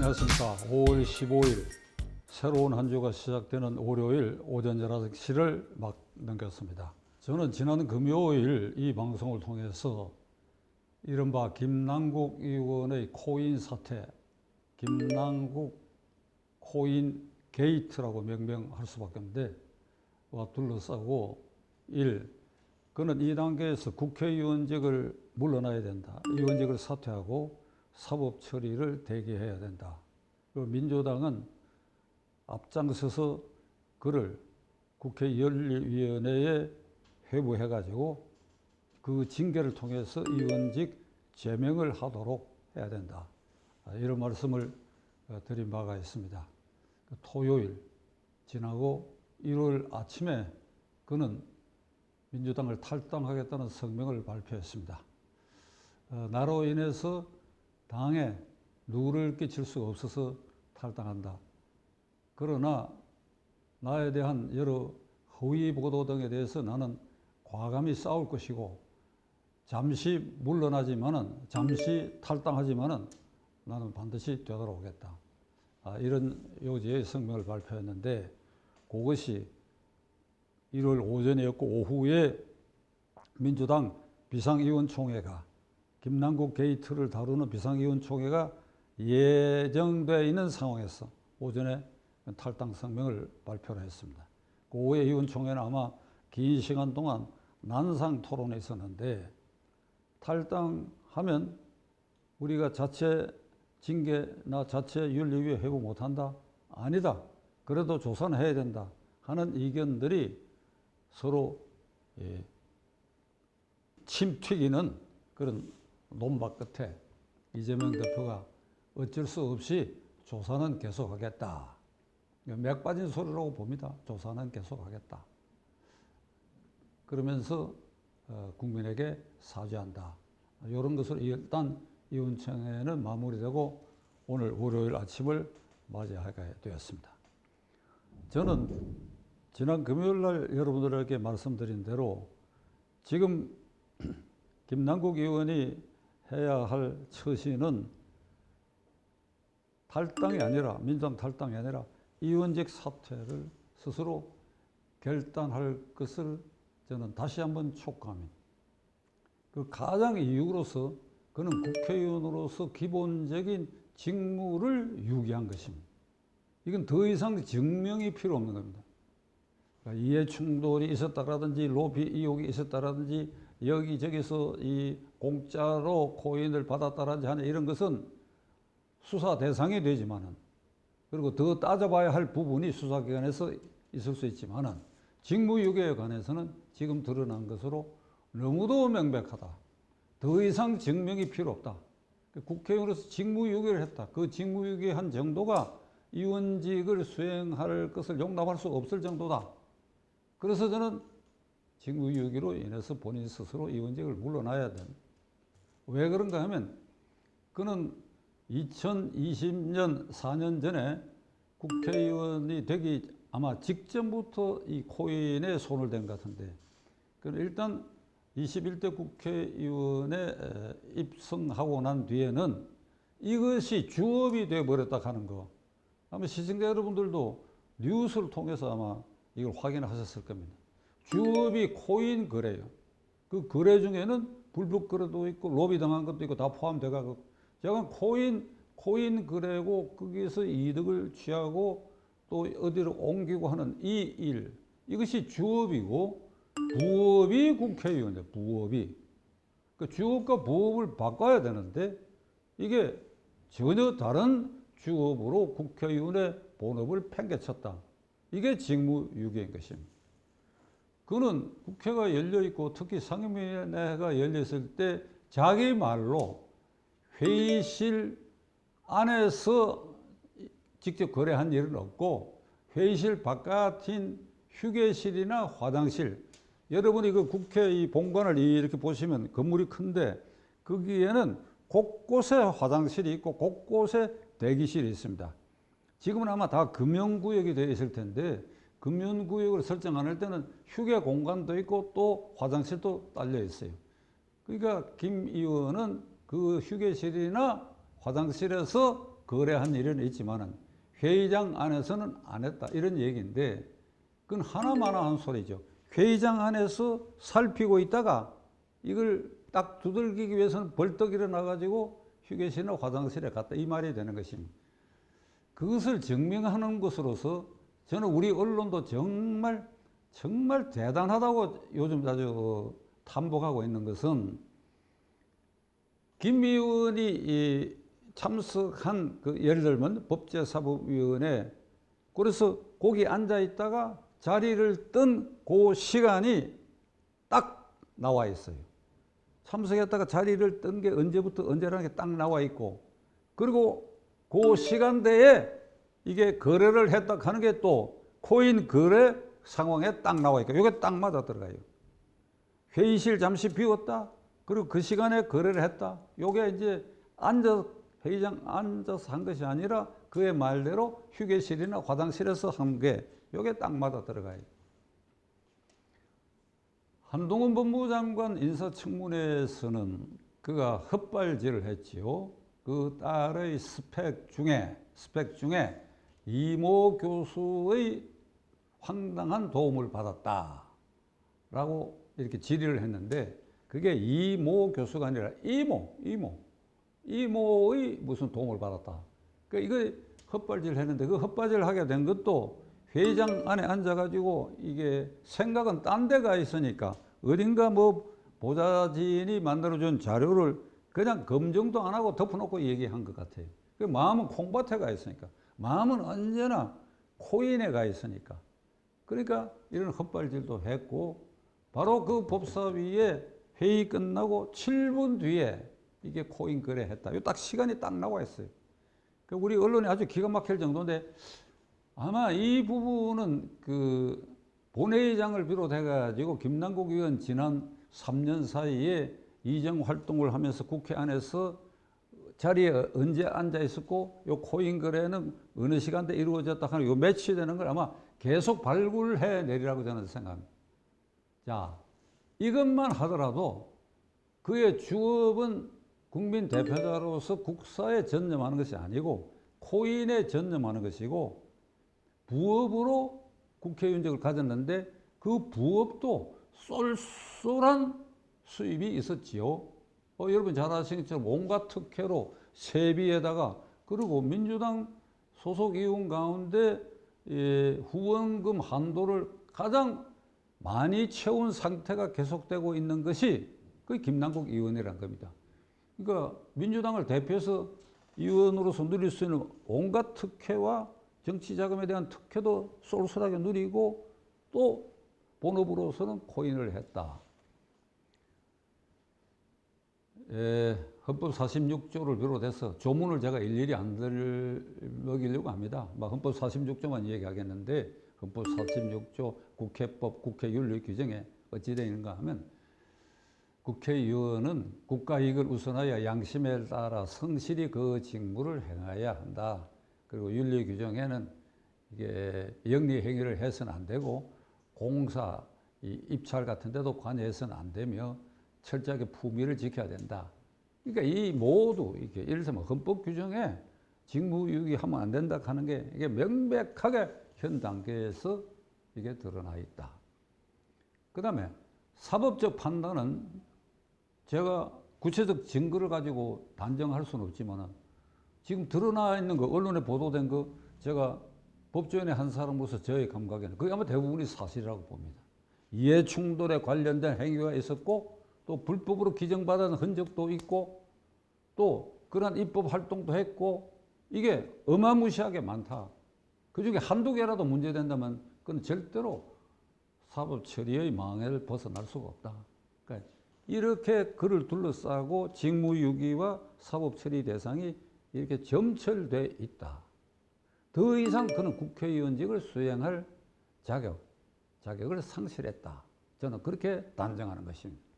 안녕하십니까. 5월 15일 새로운 한 주가 시작되는 월요일 오전 11시를 막 넘겼습니다. 저는 지난 금요일 이 방송을 통해서 이른바 김남국 의원의 코인 사태, 김남국 코인 게이트라고 명명할 수밖에 없는데 와 둘러싸고 일 그는 이 단계에서 국회의원직을 물러나야 된다. 의원직을 사퇴하고 사법 처리를 대기해야 된다. 그리고 민주당은 앞장서서 그를 국회연립위원회에 회부해가지고 그 징계를 통해서 의원직 제명을 하도록 해야 된다. 아, 이런 말씀을 어, 드린 바가 있습니다. 그 토요일 지나고 일요일 아침에 그는 민주당을 탈당하겠다는 성명을 발표했습니다. 어, 나로 인해서 당에 누구를 끼칠 수가 없어서 탈당한다. 그러나 나에 대한 여러 허위 보도 등에 대해서 나는 과감히 싸울 것이고 잠시 물러나지만은 잠시 탈당하지만은 나는 반드시 되돌아오겠다. 아, 이런 요지의 성명을 발표했는데 그것이 1월 오전이었고 오후에 민주당 비상의원총회가 김남국 게이트를 다루는 비상의원총회가 예정되어 있는 상황에서 오전에 탈당 성명을 발표를 했습니다. 그 오후에 의원총회는 아마 긴 시간 동안 난상 토론에 있었는데 탈당하면 우리가 자체 징계나 자체 윤리위에 회부 못한다? 아니다. 그래도 조사는 해야 된다. 하는 의견들이 서로 예, 침 튀기는 그런 논박 끝에 이재명 대표가 어쩔 수 없이 조사는 계속하겠다. 맥 빠진 소리라고 봅니다. 조사는 계속하겠다. 그러면서 어, 국민에게 사죄한다. 이런 것으로 일단 이원청회는 마무리되고 오늘 월요일 아침을 맞이하게 되었습니다. 저는 지난 금요일 날 여러분들에게 말씀드린 대로 지금 김남국 의원이 해야 할 처신은 탈당이 아니라 민주당 탈당이 아니라 의원직 사퇴를 스스로 결단할 것을 저는 다시 한번 촉구합니다. 그 가장 이유로서 그는 국회의원으로서 기본적인 직무를 유기한 것입니다. 이건 더 이상 증명이 필요 없는 겁니다. 그러니까 이해 충돌이 있었다라든지 로비 의혹이 있었다라든지 여기저기서 이 공짜로 코인을 받았다라든지 하는 이런 것은 수사 대상이 되지만은 그리고 더 따져봐야 할 부분이 수사기관에서 있을 수 있지만은 직무유기에 관해서는 지금 드러난 것으로 너무도 명백하다. 더 이상 증명이 필요 없다. 국회의원으로서 직무유기를 했다. 그 직무유기한 정도가 의원직을 수행할 것을 용납할 수 없을 정도다. 그래서 저는 직무 유기로 인해서 본인 스스로 의원직을 물러나야 된다. 왜 그런가 하면 그는 2020년 4년 전에 국회의원이 되기 아마 직전부터 이 코인에 손을 댄 것 같은데 일단 21대 국회의원에 입성하고 난 뒤에는 이것이 주업이 되어버렸다 하는 거 아마 시청자 여러분들도 뉴스를 통해서 아마 이걸 확인하셨을 겁니다. 주업이 코인 거래요. 그 거래 중에는 불법 거래도 있고 로비 당한 것도 있고 다 포함돼가고 제가 코인 코인 거래고 거기에서 이득을 취하고 또 어디로 옮기고 하는 이 일 이것이 주업이고 부업이 국회의원이에요. 부업이 그 주업과 부업을 바꿔야 되는데 이게 전혀 다른 주업으로 국회의원의 본업을 팽개쳤다. 이게 직무유기인 것입니다. 그는 국회가 열려 있고 특히 상임위원회가 열려 있을 때 자기 말로 회의실 안에서 직접 거래한 일은 없고 회의실 바깥인 휴게실이나 화장실 여러분이 그 국회 이 본관을 이렇게 보시면 건물이 큰데 거기에는 곳곳에 화장실이 있고 곳곳에 대기실이 있습니다. 지금은 아마 다 금연구역이 되어 있을 텐데 금연구역을 설정 안 할 때는 휴게 공간도 있고 또 화장실도 딸려 있어요. 그러니까 김 의원은 그 휴게실이나 화장실에서 거래한 일은 있지만은 회의장 안에서는 안 했다 이런 얘기인데 그건 하나마나 한 소리죠. 회의장 안에서 살피고 있다가 이걸 딱 두들기기 위해서는 벌떡 일어나 가지고 휴게실이나 화장실에 갔다 이 말이 되는 것입니다. 그것을 증명하는 것으로서 저는 우리 언론도 정말 정말 대단하다고 요즘 아주 탐복하고 있는 것은 김 의원이 이 참석한 그 예를 들면 법제사법위원회 그래서 거기 앉아 있다가 자리를 뜬 그 시간이 딱 나와 있어요. 참석했다가 자리를 뜬 게 언제부터 언제라는 게 딱 나와 있고 그리고 그 시간대에 이게 거래를 했다 하는 게 또 코인 거래 상황에 딱 나와 있고 이게 딱 맞아 들어가요. 회의실 잠시 비웠다. 그리고 그 시간에 거래를 했다. 요게 이제 앉아 회의장 앉아서 한 것이 아니라 그의 말대로 휴게실이나 화장실에서 한게 요게 딱 맞아 들어가요. 한동훈 법무부 장관 인사청문회에서는 그가 헛발질을 했지요. 그 딸의 스펙 중에 스펙 중에 이모 교수의 황당한 도움을 받았다라고 이렇게 질의를 했는데 그게 이모 교수가 아니라 이모 이모 이모의 무슨 도움을 받았다. 그러니까 이거 헛발질 했는데 그 헛발질 하게 된 것도 회의장 안에 앉아가지고 이게 생각은 딴 데가 있으니까 어딘가 뭐 보좌진이 만들어준 자료를 그냥 검증도 안 하고 덮어놓고 얘기한 것 같아요. 그 마음은 콩밭에 가 있으니까 마음은 언제나 코인에 가 있으니까 그러니까 이런 헛발질도 했고 바로 그 법사위에 회의 끝나고 7분 뒤에 이게 코인 거래했다. 이 딱 시간이 딱 나와 있어요. 그 우리 언론이 아주 기가 막힐 정도인데 아마 이 부분은 그 본회의장을 비롯해 가지고 김남국 의원 지난 3년 사이에 이정 활동을 하면서 국회 안에서 자리에 언제 앉아 있었고 요 코인 거래는 어느 시간대 이루어졌다 하는 요 매치되는 걸 아마 계속 발굴해 내리라고 저는 생각합니다. 자, 이것만 하더라도 그의 주업은 국민 대표자로서 국사에 전념하는 것이 아니고 코인에 전념하는 것이고 부업으로 국회의원직을 가졌는데 그 부업도 쏠쏠한 수입이 있었지요. 어, 여러분 잘 아시는 것처럼 온갖 특혜로 세비에다가 그리고 민주당 소속 의원 가운데 예, 후원금 한도를 가장 많이 채운 상태가 계속되고 있는 것이 그 김남국 의원이란 겁니다. 그러니까 민주당을 대표해서 의원으로서 누릴 수 있는 온갖 특혜와 정치 자금에 대한 특혜도 쏠쏠하게 누리고 또 본업으로서는 코인을 했다. 에, 헌법 46조를 비롯해서 조문을 제가 일일이 안 들먹이려고 합니다. 막 헌법 46조만 얘기하겠는데 헌법 46조 국회법 국회윤리 규정에 어찌 되어 있는가 하면 국회의원은 국가 이익을 우선하여 양심에 따라 성실히 그 직무를 행해야 한다. 그리고 윤리 규정에는 이게 영리 행위를 해서는 안 되고 공사, 입찰 같은 데도 관여해서는 안 되며 철저하게 품위를 지켜야 된다. 그러니까 이 모두 이게 예를 들면 헌법 규정에 직무유기 하면 안 된다 하는 게 이게 명백하게 현 단계에서 이게 드러나 있다. 그 다음에 사법적 판단은 제가 구체적 증거를 가지고 단정할 수는 없지만 지금 드러나 있는 거, 언론에 보도된 거 제가 법조인의 한 사람으로서 저의 감각에는 그게 아마 대부분이 사실이라고 봅니다. 이해 충돌에 관련된 행위가 있었고 또 불법으로 기정받은 흔적도 있고 또 그런 입법 활동도 했고 이게 어마무시하게 많다. 그 중에 한두 개라도 문제된다면 그건 절대로 사법 처리의 망해를 벗어날 수가 없다. 그러니까 이렇게 그를 둘러싸고 직무유기와 사법 처리 대상이 이렇게 점철돼 있다. 더 이상 그는 국회의원직을 수행할 자격, 자격을 상실했다. 저는 그렇게 단정하는 것입니다.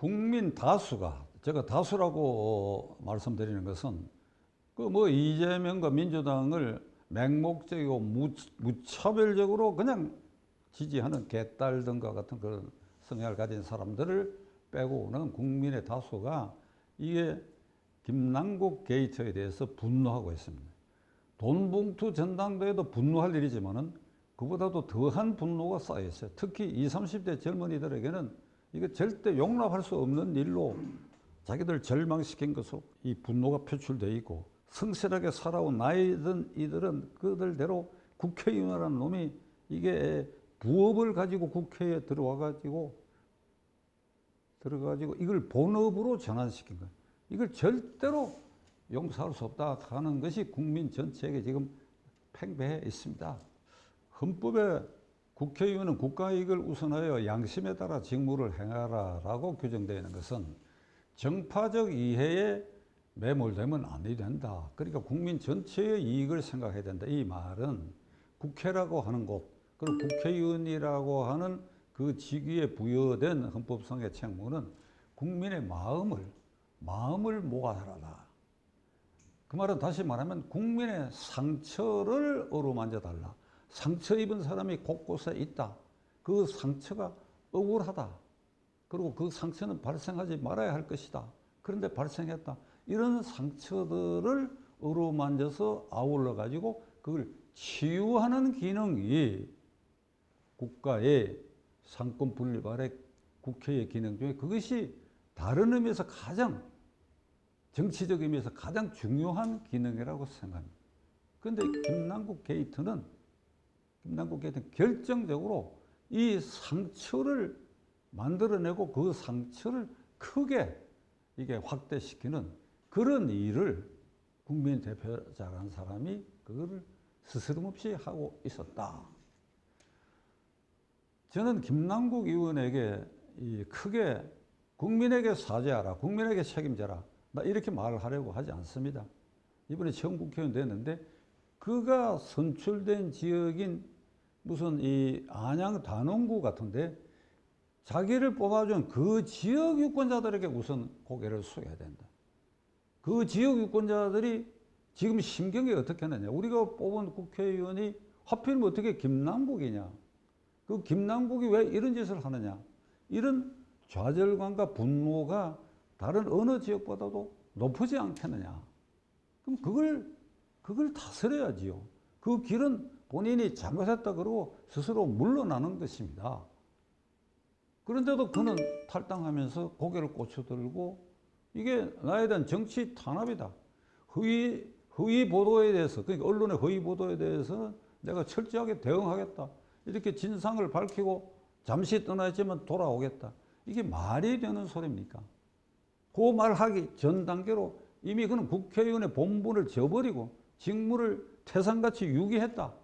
국민 다수가 제가 다수라고 말씀드리는 것은 그 뭐 이재명과 민주당을 맹목적이고 무차별적으로 그냥 지지하는 개딸 등과 같은 그런 성향을 가진 사람들을 빼고는 국민의 다수가 이게 김남국 게이트에 대해서 분노하고 있습니다. 돈봉투 전당대회도 분노할 일이지만은 그보다도 더한 분노가 쌓여 있어요. 특히 20, 30대 젊은이들에게는 이게 절대 용납할 수 없는 일로 자기들 절망시킨 것으로 이 분노가 표출되어 있고 성실하게 살아온 나이든 이들은 그들대로 국회의원이라는 놈이 이게 부업을 가지고 국회에 들어와 가지고 들어가지고 이걸 본업으로 전환시킨 거예요. 이걸 절대로 용서할 수 없다 하는 것이 국민 전체에게 지금 팽배해 있습니다. 헌법에 국회의원은 국가 이익을 우선하여 양심에 따라 직무를 행하라라고 규정되어 있는 것은 정파적 이해에 매몰되면 아니 된다. 그러니까 국민 전체의 이익을 생각해야 된다. 이 말은 국회라고 하는 곳, 그리고 국회의원이라고 하는 그 직위에 부여된 헌법상의 책무는 국민의 마음을 마음을 모아달라. 그 말은 다시 말하면 국민의 상처를 어루만져 달라. 상처 입은 사람이 곳곳에 있다. 그 상처가 억울하다. 그리고 그 상처는 발생하지 말아야 할 것이다. 그런데 발생했다. 이런 상처들을 어루만져서 아울러 가지고 그걸 치유하는 기능이 국가의 상권 분립 아래 국회의 기능 중에 그것이 다른 의미에서 가장 정치적 의미에서 가장 중요한 기능이라고 생각합니다. 그런데 김남국 게이트는 김남국 게이트는 결정적으로 이 상처를 만들어내고 그 상처를 크게 이게 확대시키는 그런 일을 국민 대표자라는 사람이 그거를 스스럼없이 하고 있었다. 저는 김남국 의원에게 이 크게 국민에게 사죄하라, 국민에게 책임져라. 나 이렇게 말을 하려고 하지 않습니다. 이번에 처음 국회의원 됐는데 그가 선출된 지역인 무슨 이 안양 단원구 같은데 자기를 뽑아준 그 지역 유권자들에게 우선 고개를 숙여야 된다. 그 지역 유권자들이 지금 심경이 어떻게 하느냐. 우리가 뽑은 국회의원이 하필이면 어떻게 김남국이냐. 그 김남국이 왜 이런 짓을 하느냐. 이런 좌절감과 분노가 다른 어느 지역보다도 높지 않겠느냐. 그럼 그걸, 그걸 다스려야지요. 그 길은 본인이 잘못했다 그러고 스스로 물러나는 것입니다. 그런데도 그는 탈당하면서 고개를 꽂혀들고 이게 나에 대한 정치 탄압이다. 허위, 허위 보도에 대해서, 그러니까 언론의 허위 보도에 대해서 내가 철저하게 대응하겠다. 이렇게 진상을 밝히고 잠시 떠나있지만 돌아오겠다. 이게 말이 되는 소리입니까? 그 말하기 전 단계로 이미 그는 국회의원의 본분을 저버리고 직무를 태산같이 유기했다.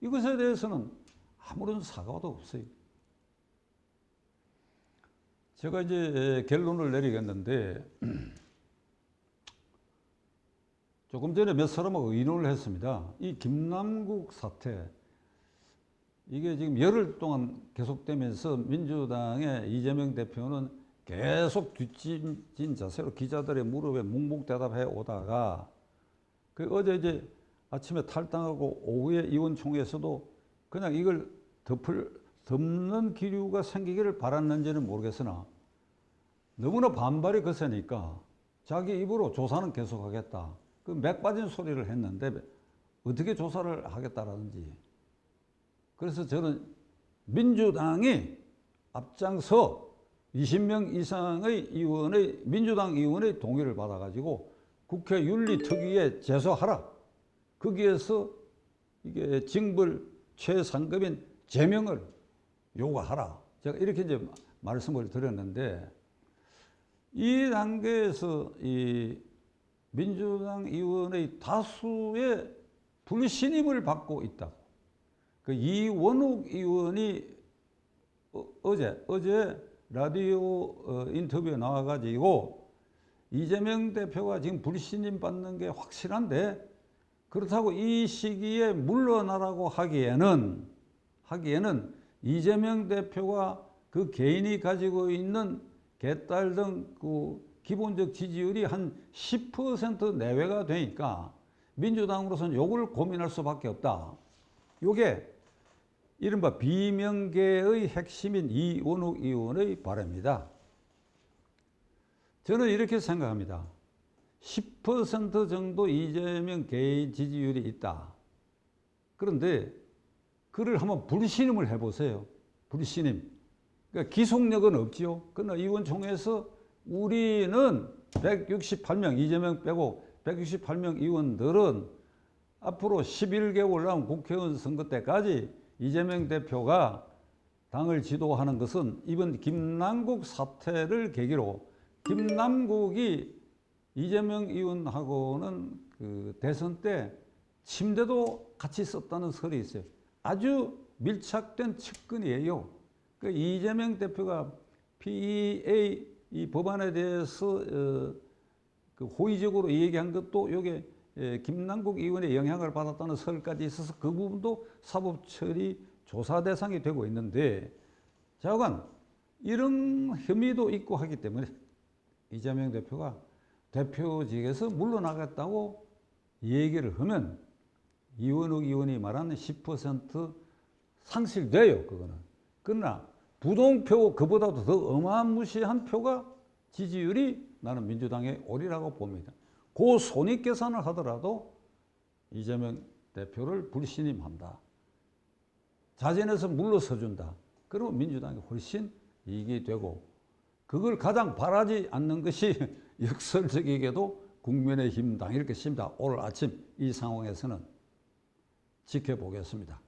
이것에 대해서는 아무런 사과도 없어요. 제가 이제 결론을 내리겠는데 조금 전에 몇 사람하고 의논을 했습니다. 이 김남국 사태 이게 지금 열흘 동안 계속되면서 민주당의 이재명 대표는 계속 뒷짐진 자세로 기자들의 무릎에 묵묵대답해 오다가 그 어제 이제 아침에 탈당하고 오후에 이원총회에서도 그냥 이걸 덮을 덮는 기류가 생기기를 바랐는지는 모르겠으나 너무나 반발이 거세니까 자기 입으로 조사는 계속하겠다. 그 맥 빠진 소리를 했는데 어떻게 조사를 하겠다라든지. 그래서 저는 민주당이 앞장서 20명 이상의 의원의 민주당 의원의 동의를 받아가지고 국회 윤리특위에 제소하라. 거기에서 이게 징벌 최상급인 제명을 요구하라. 제가 이렇게 이제 말씀을 드렸는데 이 단계에서 이 민주당 의원의 다수의 불신임을 받고 있다고. 그 이원욱 의원이 어, 제 어제 라디오 어, 인터뷰에 나와가지고 이재명 대표가 지금 불신임 받는 게 확실한데 그렇다고 이 시기에 물러나라고 하기에는 하기에는 이재명 대표가 그 개인이 가지고 있는 개딸 등 그 기본적 지지율이 한 10% 내외가 되니까 민주당으로서는 요걸 고민할 수밖에 없다. 요게 이른바 비명계의 핵심인 이원욱 의원의 바람입니다. 저는 이렇게 생각합니다. 10% 정도 이재명 개인 지지율이 있다. 그런데 그를 한번 불신임을 해보세요. 불신임. 그러니까 기속력은 없지요. 그러나 의원총회에서 우리는 168명, 이재명 빼고 168명 의원들은 앞으로 11개월 남은 국회의원 선거 때까지 이재명 대표가 당을 지도하는 것은 이번 김남국 사태를 계기로 김남국이 이재명 의원하고는 그 대선 때 침대도 같이 썼다는 설이 있어요. 아주 밀착된 측근이에요. 그 이재명 대표가 PEA 이 법안에 대해서 어, 그 호의적으로 얘기한 것도 에, 김남국 의원의 영향을 받았다는 설까지 있어서 그 부분도 사법 처리 조사 대상이 되고 있는데 자관 이런 혐의도 있고 하기 때문에 이재명 대표가 대표직에서 물러나겠다고 얘기를 하면 이원욱 의원이 말하는 10% 상실돼요, 그거는. 그러나 부동표 그보다도 더 어마무시한 표가 지지율이 나는 민주당에 오리라고 봅니다. 그 손익 계산을 하더라도 이재명 대표를 불신임한다. 자진해서 물러서준다. 그러면 민주당이 훨씬 이익이 되고 그걸 가장 바라지 않는 것이 역설적이게도 국민의힘 당일 것입니다. 오늘 아침 이 상황에서는 지켜보겠습니다.